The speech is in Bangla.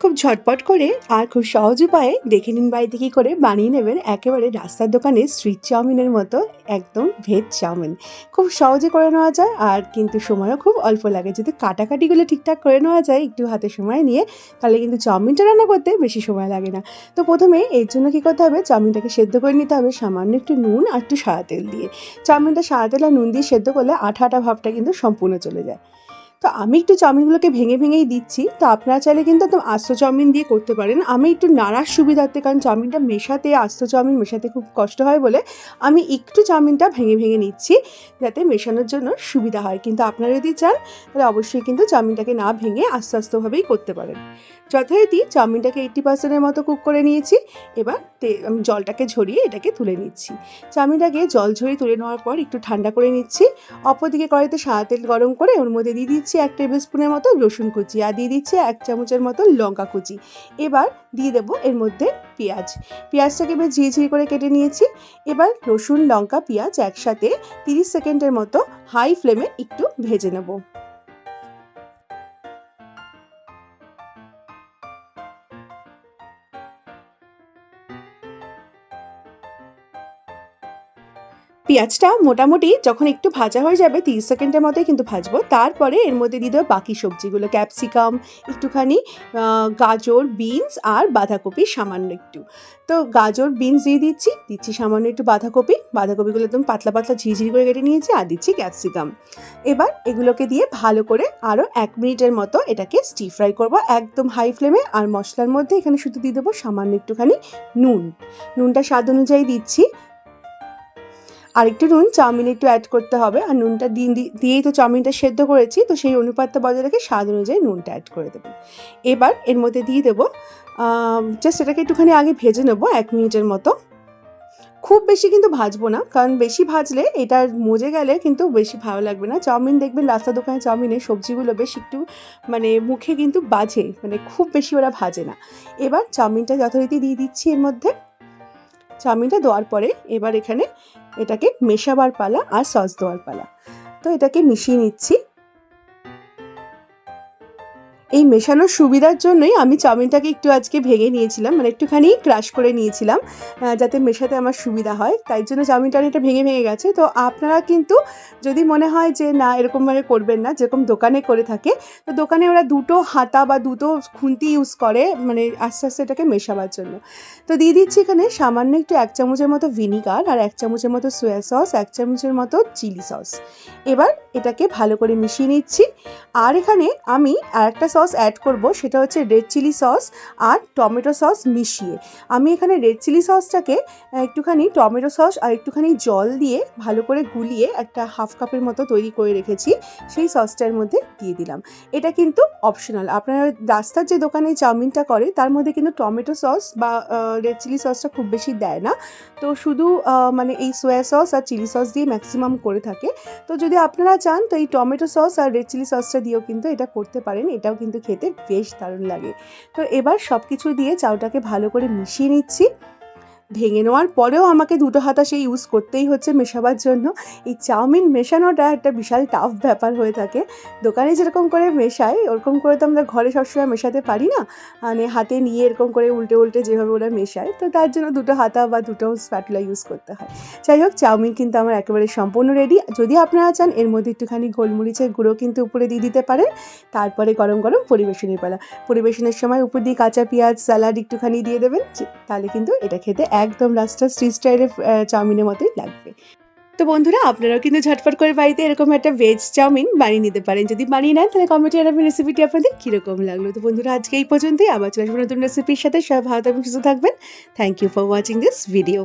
খুব ঝটপট করে আর খুব সহজ উপায়ে দেখে নিন বাড়িতে কী করে বানিয়ে নেবেন। একেবারে রাস্তার দোকানে স্ট্রিট চাউমিনের মতো একদম ভেজ চাউমিন খুব সহজে করে নেওয়া যায় আর কিন্তু সময়ও খুব অল্প লাগে। যদি কাটাকাটিগুলো ঠিকঠাক করে নেওয়া যায় একটু হাতে সময় নিয়ে, তাহলে কিন্তু চাউমিনটা রান্না করতে বেশি সময় লাগে না। তো প্রথমে এর জন্য কী করতে হবে? চাউমিনটাকে সেদ্ধ করে নিতে হবে সামান্য একটু নুন আর একটু সাদা তেল দিয়ে। চাউমিনটা সাদা তেল আর নুন দিয়ে সেদ্ধ করলে আঠা আঠা ভাবটা কিন্তু সম্পূর্ণ চলে যায়। তো আমি একটু চাউমিনগুলোকে ভেঙে ভেঙেই দিচ্ছি, তো আপনারা চাইলে কিন্তু একদম আস্ত চাউমিন দিয়ে করতে পারেন। আমি একটু নাড়ার সুবিধার্থে, কারণ চাউমিনটা মেশাতে, আস্ত চাউমিন মেশাতে খুব কষ্ট হয় বলে আমি একটু চাউমিনটা ভেঙে ভেঙে নিচ্ছি, যাতে মেশানোর জন্য সুবিধা হয়। কিন্তু আপনারা যদি চান, তাহলে অবশ্যই কিন্তু চাউমিনটাকে না ভেঙে আস্তে আস্তেভাবেই করতে পারেন। যথারীতি চাউমিনটাকে এইট্টি পার্সেন্টের মতো কুক করে নিয়েছি, এবার আমি জলটাকে ঝরিয়ে এটাকে তুলে নিচ্ছি। চাউমিনটাকে জল ঝরিয়ে তুলে নেওয়ার পর একটু ঠান্ডা করে নিচ্ছি, অপরদিকে কড়াইতে সাদা তেল গরম করে ওর মধ্যে দিয়ে দিচ্ছি এক টেবিল স্পুনের মতো রসুন কুচি আর দিয়ে দিচ্ছি এক চামচের মতো লঙ্কা কুচি। এবার দিয়ে দেবো এর মধ্যে পেঁয়াজ। পেঁয়াজটাকে বেশ ঝিরিঝিরি করে কেটে নিয়েছি। এবার রসুন, লঙ্কা, পেঁয়াজ একসাথে তিরিশ সেকেন্ডের মতো হাই ফ্লেমে একটু ভেজে নেব। পেঁয়াজটা মোটামুটি যখন একটু ভাজা হয়ে যাবে, তিরিশ সেকেন্ডের মতোই কিন্তু ভাজবো। তারপরে এর মধ্যে দিয়ে দেবো বাকি সবজিগুলো, ক্যাপসিকাম, একটুখানি গাজর, বিনস আর বাঁধাকপি সামান্য একটু। তো গাজর, বিনস দিয়ে দিচ্ছি দিচ্ছি সামান্য একটু বাঁধাকপি। বাঁধাকপিগুলো একদম পাতলা পাতলা ঝিঝিরি করে কেটে নিয়েছি আর দিচ্ছি ক্যাপসিকাম। এবার এগুলোকে দিয়ে ভালো করে আরও এক মিনিটের মতো এটাকে স্টি ফ্রাই করব একদম হাই ফ্লেমে আর মশলার মধ্যে এখানে শুধু দিয়ে দেবো সামান্য একটুখানি নুন। নুনটা স্বাদ অনুযায়ী দিচ্ছি। আর একটু নুন চাউমিনে একটু অ্যাড করতে হবে। আর নুনটা দিন দিয়েই তো চাউমিনটা সেদ্ধ করেছি, তো সেই অনুপাতটা বজায় রেখে স্বাদ অনুযায়ী নুনটা অ্যাড করে দেবেন এবার এর মধ্যে দিয়ে দেবো জাস্ট এটাকে একটুখানি আগে ভেজে নেব এক মিনিটের মতো। খুব বেশি কিন্তু ভাজবো না, কারণ বেশি ভাজলে এটা মজে গেলে কিন্তু বেশি ভালো লাগবে না। চাউমিন দেখবেন রাস্তা দোকানে চাউমিনে সবজিগুলো বেশ একটু মানে মুখে কিন্তু বাজে মানে খুব বেশি ওরা ভাজে না। এবার চাউমিনটা যথারীতি দিয়ে দিচ্ছি এর মধ্যে। চাউমিনটা দেওয়ার পরে এবার এখানে এটাকে মেশাবার পালা আর সস দেওয়ার পালা। তো এটাকে মিশিয়ে নিচ্ছি। এই মেশানোর সুবিধার জন্যই আমি চাউমিনটাকে একটু আজকে ভেঙে নিয়েছিলাম মানে একটুখানি ক্রাশ করে নিয়েছিলাম যাতে মেশাতে আমার সুবিধা হয়। তাই জন্য চাউমিনটা এটা ভেঙে ভেঙে গেছে। তো আপনারা কিন্তু যদি মনে হয় যে, না এরকমভাবে করবেন না, যেরকম দোকানে করে থাকে, তো দোকানে ওরা দুটো হাতা বা দুটো খুন্তি ইউজ করে মানে আস্তে আস্তে এটাকে মেশাবার জন্য। তো দিয়ে দিচ্ছি এখানে সামান্য একটু এক চামচের মতো ভিনিগার আর এক চামচের মতো সোয়া সস এক চামচের মতো চিলি সস এবার এটাকে ভালো করে মিশিয়ে নিচ্ছি। আর এখানে আমি আর একটা অ্যাড করব, সেটা হচ্ছে রেড চিলি সস আর টমেটো সস মিশিয়ে। আমি এখানে রেড চিলি সসটাকে একটুখানি টমেটো সস আর একটুখানি জল দিয়ে ভালো করে গুলিয়ে একটা হাফ কাপের মতো তৈরি করে রেখেছি, সেই সসটার মধ্যে দিয়ে দিলাম। এটা কিন্তু অপশনাল আপনারা রাস্তার যে দোকানে চাউমিনটা করে, তার মধ্যে কিন্তু টমেটো সস বা রেড চিলি সসটা খুব বেশি দেয় না। তো শুধু মানে এই সোয়া সস আর চিলি সস দিয়ে ম্যাক্সিমাম করে থাকে। তো যদি আপনারা চান, তো এই টমেটো সস আর রেড চিলি সসটা দিয়েও কিন্তু এটা করতে পারেন। এটাও কিন্তু খেতে বেশ দারুণ লাগে। তো এবার সব কিছু দিয়ে চাউটাকে ভালো করে মিশিয়ে নিচ্ছি। ভেঙে নেওয়ার পরেও আমাকে দুটো হাতা সেই ইউজ করতেই হচ্ছে মেশাবার জন্য। এই চাউমিন মেশানোটা একটা বিশাল টাফ ব্যাপার হয়ে থাকে। দোকানে যেরকম করে মেশায় ওরকম করে তো আমরা ঘরে সবসময় মেশাতে পারি না। মানে হাতে নিয়ে এরকম করে উল্টে উল্টে যেভাবে ওরা মেশায়, তো তার জন্য দুটো হাতা বা দুটো স্প্যাটুলা ইউজ করতে হয়। যাই হোক, চাউমিন কিন্তু আমার একেবারে সম্পূর্ণ রেডি যদি আপনারা চান, এর মধ্যে একটুখানি গোলমরিচের গুঁড়ো কিন্তু উপরে দিয়ে দিতে পারেন। তারপরে গরম গরম পরিবেশনের পালা। পরিবেশনের সময় উপর দিয়ে কাঁচা পেঁয়াজ স্যালাড একটুখানি দিয়ে দেবেন তাহলে কিন্তু এটা খেতে একদম লাস্টটা স্ট্রিট স্টাইলের চাউমিনের মতোই লাগবে। তো বন্ধুরা, আপনারাও কিন্তু ঝটফট করে বাড়িতে এরকম একটা ভেজ চাউমিন বানিয়ে নিতে পারেন। যদি বানিয়ে নেন, তাহলে কমেন্টে জানাবেন রেসিপিটি আপনাদের কীরকম লাগল। তো বন্ধুরা, আজকে এই পর্যন্তই। আবার চলে আসব নতুন রেসিপির সাথে। সব ভালো থাকবেন, সুস্থ থাকবেন। Thank you for watching this video